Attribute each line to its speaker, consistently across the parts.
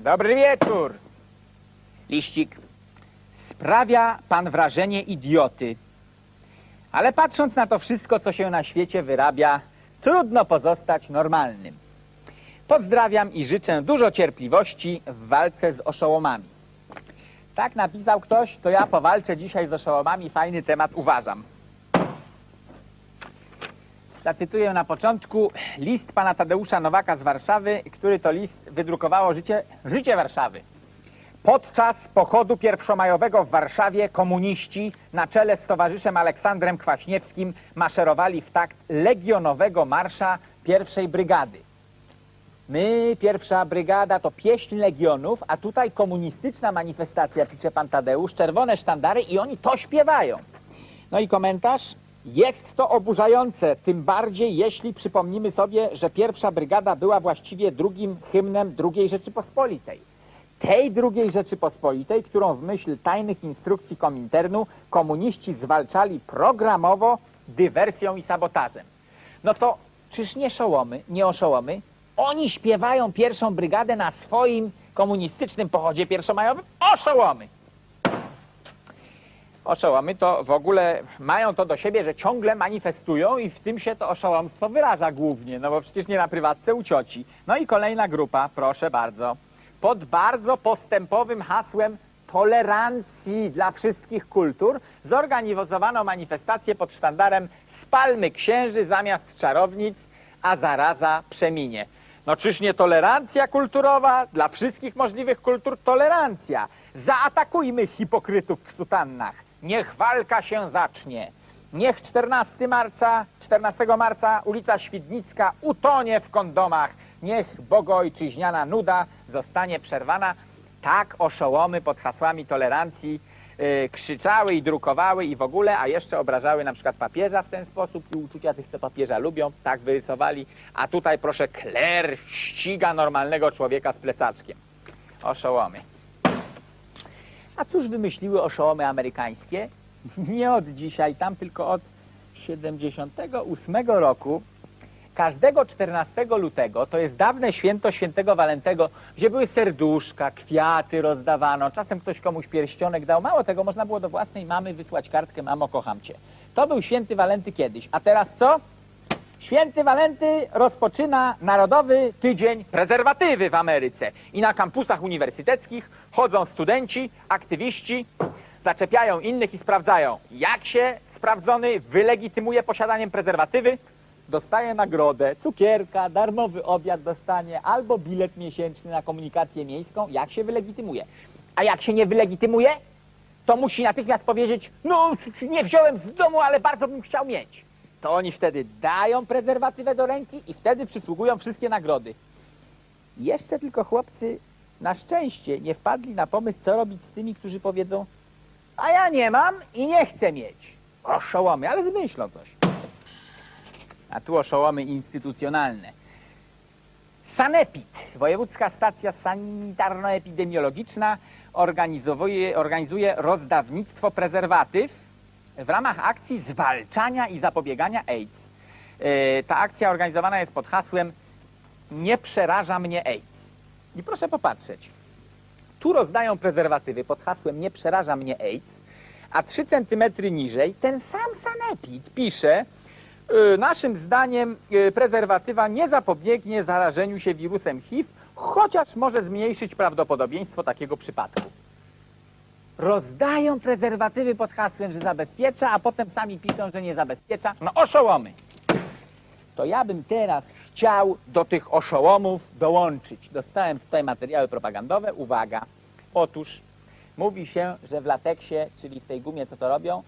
Speaker 1: Dobry wieczór. Liścik. Sprawia pan wrażenie idioty. Ale patrząc na to wszystko, co się na świecie wyrabia, trudno pozostać normalnym. Pozdrawiam i życzę dużo cierpliwości w walce z oszołomami. Tak napisał ktoś, to ja powalczę dzisiaj z oszołomami. Fajny temat uważam. Zacytuję na początku list pana Tadeusza Nowaka z Warszawy, który to list wydrukowało Życie, Życie Warszawy. Podczas pochodu pierwszomajowego w Warszawie komuniści na czele z towarzyszem Aleksandrem Kwaśniewskim maszerowali w takt legionowego marsza pierwszej brygady. My, pierwsza brygada, to pieśń legionów, a tutaj komunistyczna manifestacja, pisze pan Tadeusz, czerwone sztandary i oni to śpiewają. No i komentarz. Jest to oburzające, tym bardziej jeśli przypomnimy sobie, że pierwsza brygada była właściwie drugim hymnem II Rzeczypospolitej. Tej drugiej Rzeczypospolitej, którą w myśl tajnych instrukcji Kominternu komuniści zwalczali programowo dywersją i sabotażem. No to czyż nie szołomy, nie oszołomy? Oni śpiewają pierwszą brygadę na swoim komunistycznym pochodzie pierwszomajowym? Oszołomy! Oszołomy to w ogóle mają to do siebie, że ciągle manifestują i w tym się to oszołomstwo wyraża głównie, no bo przecież nie na prywatce u cioci. No i kolejna grupa, proszę bardzo, pod bardzo postępowym hasłem tolerancji dla wszystkich kultur zorganizowano manifestację pod sztandarem spalmy księży zamiast czarownic, a zaraza przeminie. No czyż nie tolerancja kulturowa dla wszystkich możliwych kultur? Tolerancja. Zaatakujmy hipokrytów w sutannach. Niech walka się zacznie. Niech 14 marca, 14 marca ulica Świdnicka utonie w kondomach. Niech bogoojczyźniana nuda zostanie przerwana. Tak oszołomy pod hasłami tolerancji yy, krzyczały i drukowały i w ogóle, a jeszcze obrażały na przykład papieża w ten sposób i uczucia tych, co papieża lubią, tak wyrysowali. A tutaj proszę, kler ściga normalnego człowieka z plecaczkiem. Oszołomy. A cóż wymyśliły oszołomy amerykańskie? Nie od dzisiaj, tam tylko od 78 roku. Każdego 14 lutego, to jest dawne święto świętego Walentego, gdzie były serduszka, kwiaty rozdawano, czasem ktoś komuś pierścionek dał. Mało tego, można było do własnej mamy wysłać kartkę, mamo, kocham cię. To był święty Walenty kiedyś. A teraz co? Święty Walenty rozpoczyna Narodowy Tydzień Prezerwatywy w Ameryce. I na kampusach uniwersyteckich chodzą studenci, aktywiści, zaczepiają innych i sprawdzają, jak się sprawdzony wylegitymuje posiadaniem prezerwatywy, dostaje nagrodę, cukierka, darmowy obiad dostanie albo bilet miesięczny na komunikację miejską, jak się wylegitymuje. A jak się nie wylegitymuje, to musi natychmiast powiedzieć, no nie wziąłem z domu, ale bardzo bym chciał mieć. To oni wtedy dają prezerwatywę do ręki i wtedy przysługują wszystkie nagrody. Jeszcze tylko chłopcy na szczęście nie wpadli na pomysł, co robić z tymi, którzy powiedzą, a ja nie mam i nie chcę mieć. Oszołomy, ale wymyślą coś. A tu oszołomy instytucjonalne. Sanepid, Wojewódzka Stacja Sanitarno-Epidemiologiczna, organizuje, organizuje rozdawnictwo prezerwatyw w ramach akcji zwalczania i zapobiegania AIDS. Yy, Ta akcja organizowana jest pod hasłem Nie przeraża mnie AIDS. I proszę popatrzeć. Tu rozdają prezerwatywy pod hasłem Nie przeraża mnie AIDS, a 3 centymetry niżej ten sam sanepid pisze y, Naszym zdaniem y, prezerwatywa nie zapobiegnie zarażeniu się wirusem HIV, chociaż może zmniejszyć prawdopodobieństwo takiego przypadku. Rozdają prezerwatywy pod hasłem, że zabezpiecza, a potem sami piszą, że nie zabezpiecza. No oszołomy. To ja bym teraz chciał do tych oszołomów dołączyć. Dostałem tutaj materiały propagandowe. Uwaga. Otóż mówi się, że w lateksie, czyli w tej gumie, co to robią,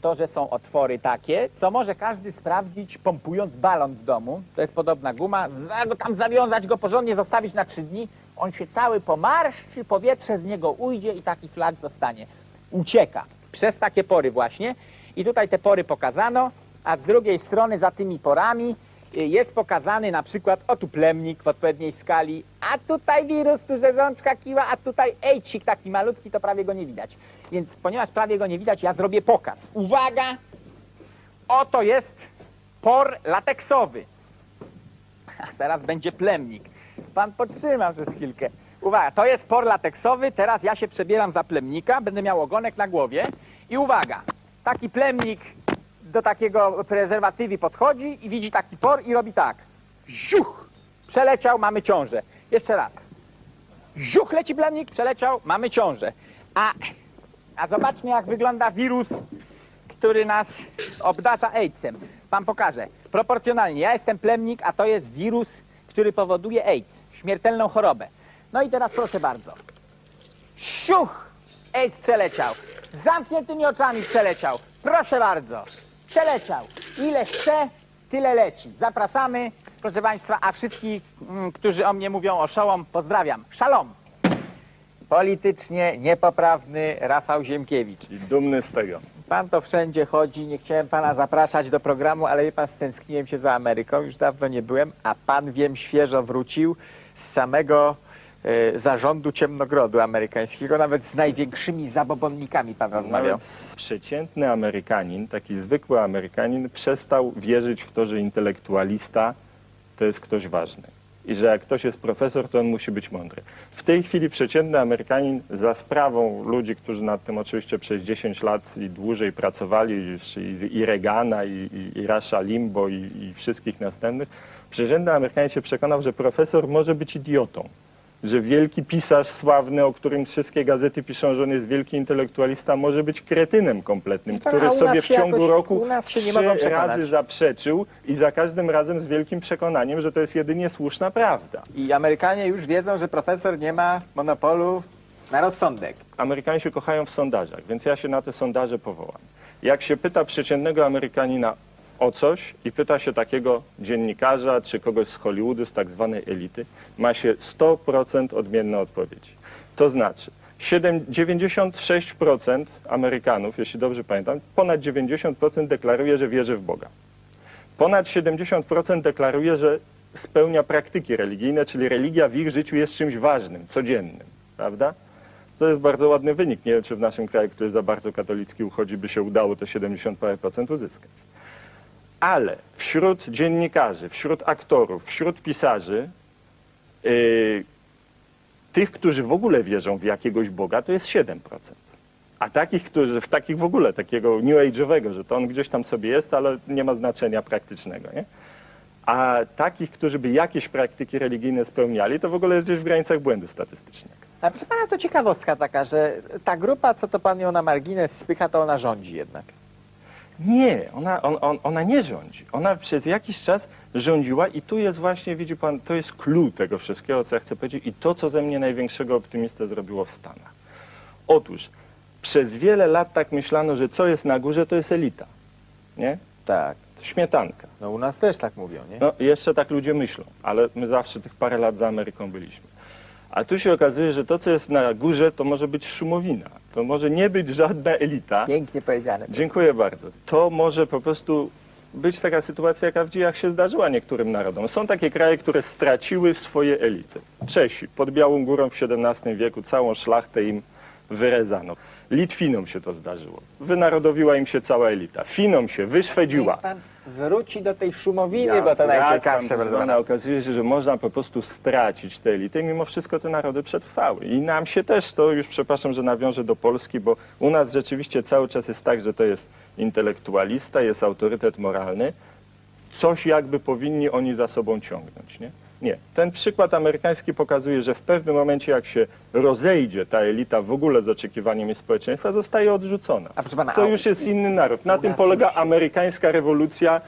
Speaker 1: to, że są otwory takie, co może każdy sprawdzić pompując balon w domu. To jest podobna guma. Go tam zawiązać go porządnie, zostawić na trzy dni. On się cały pomarszczy, powietrze z niego ujdzie i taki flag zostanie. Ucieka. Przez takie pory właśnie. I tutaj te pory pokazano, a z drugiej strony za tymi porami jest pokazany na przykład o tu plemnik w odpowiedniej skali, a tutaj wirus, tu rzeżączka kiła, a tutaj ejcik taki malutki, to prawie go nie widać. Więc ponieważ prawie go nie widać, ja zrobię pokaz. Uwaga! Oto jest por lateksowy. A zaraz będzie plemnik. Pan potrzyma przez chwilkę. Uwaga, to jest por lateksowy, teraz ja się przebieram za plemnika, będę miał ogonek na głowie i uwaga, taki plemnik do takiego prezerwatywy podchodzi i widzi taki por i robi tak. Ziuch! Przeleciał, mamy ciążę. Jeszcze raz. Ziuch leci plemnik, przeleciał, mamy ciążę. A, a zobaczmy jak wygląda wirus, który nas obdarza AIDS-em. Wam pokażę. Proporcjonalnie. Ja jestem plemnik, a to jest wirus, który powoduje AIDS. Śmiertelną chorobę. No i teraz proszę bardzo. Siuch! AIDS przeleciał. Zamkniętymi oczami przeleciał. Proszę bardzo. Przeleciał. Ile chce, tyle leci. Zapraszamy, proszę Państwa, a wszystkich, mm, którzy o mnie mówią oszołom, pozdrawiam. Szalom! Politycznie niepoprawny Rafał Ziemkiewicz.
Speaker 2: I dumny z tego.
Speaker 1: Pan to wszędzie chodzi, nie chciałem pana zapraszać do programu, ale wie pan, stęskniłem się za Ameryką, już dawno nie byłem, a pan, wiem, świeżo wrócił z samego zarządu ciemnogrodu amerykańskiego, nawet z największymi zabobonnikami pan rozmawiał.
Speaker 2: Nawet przeciętny Amerykanin, taki zwykły Amerykanin, przestał wierzyć w to, że intelektualista to jest ktoś ważny. I że jak ktoś jest profesor, to on musi być mądry. W tej chwili przeciętny Amerykanin za sprawą ludzi, którzy nad tym oczywiście przez 10 lat i dłużej pracowali, i, i Reagana, i, i, i Rasha Limbo, i, i wszystkich następnych, przeciętny Amerykanin się przekonał, że profesor może być idiotą. Że wielki pisarz sławny, o którym wszystkie gazety piszą, że on jest wielki intelektualista, może być kretynem kompletnym,
Speaker 1: Tak, a
Speaker 2: który
Speaker 1: u nas
Speaker 2: sobie w
Speaker 1: się
Speaker 2: ciągu
Speaker 1: jakoś-
Speaker 2: roku
Speaker 1: u nas się nie
Speaker 2: trzy
Speaker 1: mogą przekonać.
Speaker 2: razy zaprzeczył i za każdym razem z wielkim przekonaniem, że to jest jedynie słuszna prawda.
Speaker 1: I Amerykanie już wiedzą, że profesor nie ma monopolu na rozsądek.
Speaker 2: Amerykanie się kochają w sondażach, więc ja się na te sondaże powołam. Jak się pyta przeciętnego Amerykanina o coś i pyta się takiego dziennikarza czy kogoś z Hollywoodu, z tak zwanej elity, ma się 100% odmienne odpowiedzi. To znaczy 7, 96% Amerykanów, jeśli dobrze pamiętam, ponad 90% deklaruje, że wierzy w Boga. Ponad 70% deklaruje, że spełnia praktyki religijne, czyli religia w ich życiu jest czymś ważnym, codziennym, prawda? To jest bardzo ładny wynik. Nie wiem, czy w naszym kraju, który za bardzo katolicki uchodzi, by się udało te 70 parę procent uzyskać. Ale wśród dziennikarzy, wśród aktorów, wśród pisarzy, yy, tych, którzy w ogóle wierzą w jakiegoś Boga, to jest 7%. A takich, którzy w takich w ogóle, takiego new age'owego, że to on gdzieś tam sobie jest, ale nie ma znaczenia praktycznego, nie? A takich, którzy by jakieś praktyki religijne spełniali, to w ogóle jest gdzieś w granicach błędu statystycznego.
Speaker 1: A proszę pana, to ciekawostka taka, że ta grupa, co to pan ją na margines spycha, to ona rządzi jednak.
Speaker 2: Nie, ona, on, on, ona nie rządzi. Ona przez jakiś czas rządziła i tu jest właśnie, widzi pan, to jest clue tego wszystkiego, co ja chcę powiedzieć i to, co ze mnie największego optymistę zrobiło w Stanach. Otóż przez wiele lat tak myślano, że co jest na górze, to jest elita. Nie?
Speaker 1: Tak.
Speaker 2: Śmietanka.
Speaker 1: No u nas też tak mówią, nie?
Speaker 2: No, jeszcze tak ludzie myślą, ale my zawsze tych parę lat za Ameryką byliśmy. A tu się okazuje, że to, co jest na górze, to może być szumowina. To może nie być żadna elita.
Speaker 1: Pięknie powiedziane.
Speaker 2: Dziękuję bardzo. To może po prostu być taka sytuacja, jaka w dziejach się zdarzyła niektórym narodom. Są takie kraje, które straciły swoje elity. Czesi pod Białą Górą w XVII wieku całą szlachtę im wyrezano. Litwinom się to zdarzyło. Wynarodowiła im się cała elita. Finom się wyszwedziła.
Speaker 1: Niech pan wróci do tej szumowiny, bo to
Speaker 2: wracam,
Speaker 1: najciekawsze,
Speaker 2: proszę pana,
Speaker 1: pana.
Speaker 2: okazuje się, że można po prostu stracić te elity mimo wszystko te narody przetrwały. I nam się też to, już przepraszam, że nawiążę do Polski, bo u nas rzeczywiście cały czas jest tak, że to jest intelektualista, jest autorytet moralny, coś jakby powinni oni za sobą ciągnąć, nie? Nie. Ten przykład amerykański pokazuje, że w pewnym momencie, jak się rozejdzie ta elita w ogóle z oczekiwaniem społeczeństwa, zostaje odrzucona.
Speaker 1: A proszę pana,
Speaker 2: To już jest inny naród. Na tym polega amerykańska rewolucja,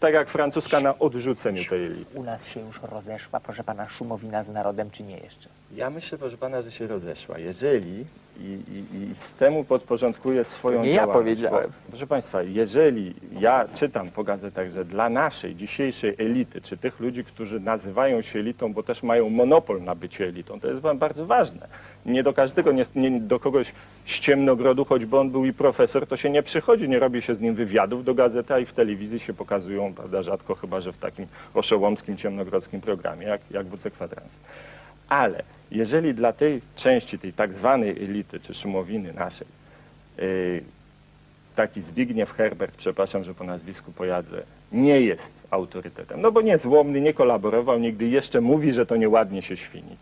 Speaker 2: tak jak francuska na odrzuceniu tej elity.
Speaker 1: U nas się już rozeszła, proszę pana, szumowina z narodem, czy nie jeszcze?
Speaker 2: Ja myślę, proszę pana, że się rozeszła. Jeżeli i, i, i z temu podporządkuję swoją
Speaker 1: Nie ja
Speaker 2: działalność.
Speaker 1: powiedziałem.
Speaker 2: Bo, proszę państwa, jeżeli ja czytam po gazetach, że dla naszej dzisiejszej elity, czy tych ludzi, którzy nazywają się elitą, bo też mają monopol na bycie elitą, to jest wam bardzo ważne. Nie do każdego, nie, nie do kogoś z ciemnogrodu, choćby on był i profesor, to się nie przychodzi, nie robi się z nim wywiadów do gazety, a i w telewizji się pokazują, prawda, rzadko chyba, że w takim oszołomskim, ciemnogrodzkim programie, jak, jak WC Kwadrans. Ale jeżeli dla tej części, tej tak zwanej elity, czy szumowiny naszej, yy, taki Zbigniew Herbert, przepraszam, że po nazwisku pojadzę, nie jest autorytetem, no bo niezłomny, nie kolaborował nigdy, jeszcze mówi, że to nieładnie się świnić,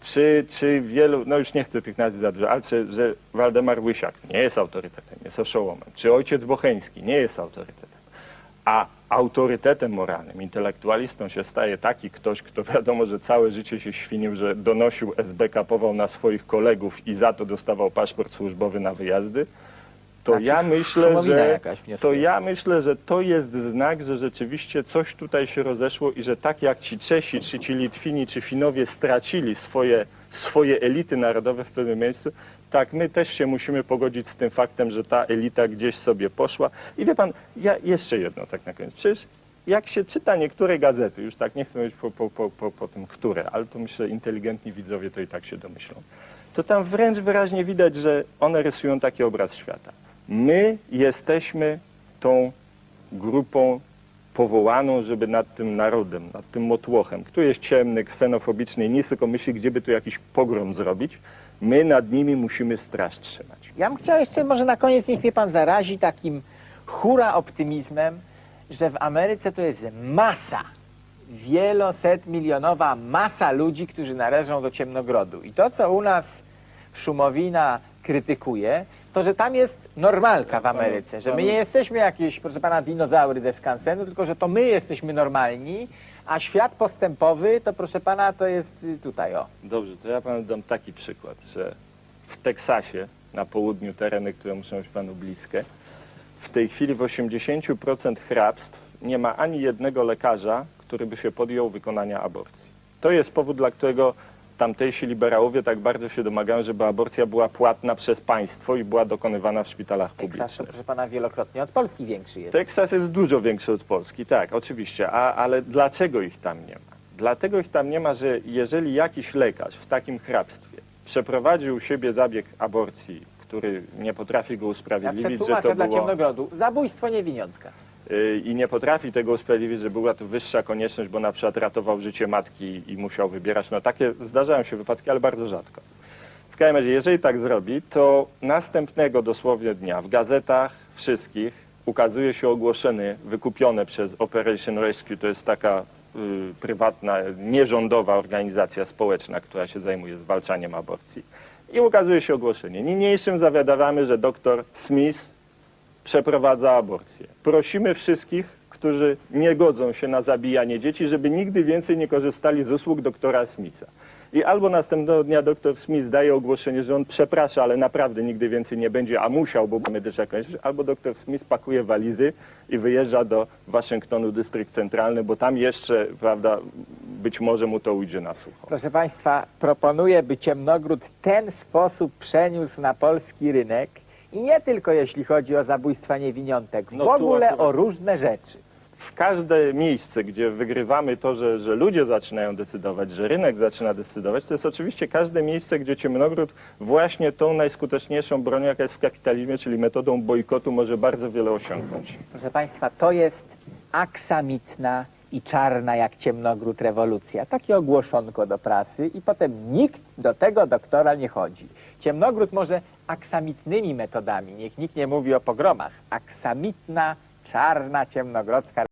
Speaker 2: czy, czy wielu, no już nie chcę tych nazwisk za dużo, ale czy, że Waldemar Łysiak nie jest autorytetem, jest oszołomem, czy ojciec Bocheński nie jest autorytetem, a autorytetem moralnym, intelektualistą się staje taki ktoś, kto wiadomo, że całe życie się świnił, że donosił SB, kapował na swoich kolegów i za to dostawał paszport służbowy na wyjazdy, to
Speaker 1: Znaczy,
Speaker 2: ja myślę, że
Speaker 1: jakaś
Speaker 2: to ja myślę, że to jest znak, że rzeczywiście coś tutaj się rozeszło i że tak jak ci Czesi, czy ci Litwini, czy Finowie stracili swoje, swoje elity narodowe w pewnym miejscu, tak my też się musimy pogodzić z tym faktem, że ta elita gdzieś sobie poszła. I wie pan, ja jeszcze jedno tak na koniec. Przecież jak się czyta niektóre gazety, już tak nie chcę mówić po, po, po, po, po tym, które, ale to myślę inteligentni widzowie to i tak się domyślą, to tam wręcz wyraźnie widać, że one rysują taki obraz świata. My jesteśmy tą grupą powołaną, żeby nad tym narodem, nad tym motłochem, który jest ciemny, ksenofobiczny i nie tylko myśli, gdzie by tu jakiś pogrom zrobić, my nad nimi musimy straż trzymać.
Speaker 1: Ja bym chciał jeszcze może na koniec, niech mnie pan zarazi takim hura optymizmem, że w Ameryce to jest masa, wieloset milionowa masa ludzi, którzy należą do ciemnogrodu. I to, co u nas Szumowina krytykuje, to, że tam jest normalka w Ameryce, że my nie jesteśmy jakieś, proszę pana, dinozaury ze skansenu, tylko że to my jesteśmy normalni, a świat postępowy to, proszę pana, to jest tutaj, o.
Speaker 2: Dobrze, to ja panu dam taki przykład, że w Teksasie, na południu tereny, które muszą być panu bliskie, w tej chwili w 80% hrabstw nie ma ani jednego lekarza, który by się podjął wykonania aborcji. To jest powód, dla którego tamtejsi liberałowie tak bardzo się domagają, żeby aborcja była płatna przez państwo i była dokonywana w szpitalach
Speaker 1: Teksas to,
Speaker 2: publicznych.
Speaker 1: proszę pana, wielokrotnie od Polski większy jest.
Speaker 2: Teksas jest dużo większy od Polski, tak, oczywiście, A, ale dlaczego ich tam nie ma? Dlatego ich tam nie ma, że jeżeli jakiś lekarz w takim hrabstwie przeprowadził u siebie zabieg aborcji, który nie potrafi go
Speaker 1: Ja
Speaker 2: usprawiedliwić, że
Speaker 1: przetłumaczę
Speaker 2: to
Speaker 1: dla
Speaker 2: było
Speaker 1: ciemnogrodu. Zabójstwo niewiniątka.
Speaker 2: I nie potrafi tego usprawiedliwić, że była to wyższa konieczność, bo na przykład ratował życie matki i musiał wybierać. No takie zdarzają się wypadki, ale bardzo rzadko. W każdym razie, jeżeli tak zrobi, to następnego dosłownie dnia w gazetach wszystkich ukazuje się ogłoszenie wykupione przez Operation Rescue, to jest taka y, prywatna, nierządowa organizacja społeczna, która się zajmuje zwalczaniem aborcji. I ukazuje się ogłoszenie. Niniejszym zawiadamiamy, że dr Smith przeprowadza aborcję. Prosimy wszystkich, którzy nie godzą się na zabijanie dzieci, żeby nigdy więcej nie korzystali z usług doktora Smitha. I albo następnego dnia doktor Smith daje ogłoszenie, że on przeprasza, ale naprawdę nigdy więcej nie będzie, a musiał, bo medyczna konieczność, albo doktor Smith pakuje walizy i wyjeżdża do Waszyngtonu, dystrykt centralny, bo tam jeszcze, prawda, być może mu to ujdzie na sucho.
Speaker 1: Proszę Państwa, proponuję, by Ciemnogród ten sposób przeniósł na polski rynek i nie tylko jeśli chodzi o zabójstwa niewiniątek, w
Speaker 2: No tu
Speaker 1: ogóle
Speaker 2: akurat-
Speaker 1: o różne rzeczy.
Speaker 2: w każde miejsce, gdzie wygrywamy to, że, że ludzie zaczynają decydować, że rynek zaczyna decydować, to jest oczywiście każde miejsce, gdzie Ciemnogród właśnie tą najskuteczniejszą bronią, jaka jest w kapitalizmie, czyli metodą bojkotu, może bardzo wiele osiągnąć.
Speaker 1: Proszę Państwa, to jest aksamitna i czarna jak ciemnogród rewolucja. Takie ogłoszonko do prasy i potem nikt do tego doktora nie chodzi. Ciemnogród może aksamitnymi metodami, niech nikt nie mówi o pogromach. Aksamitna, czarna, ciemnogrodzka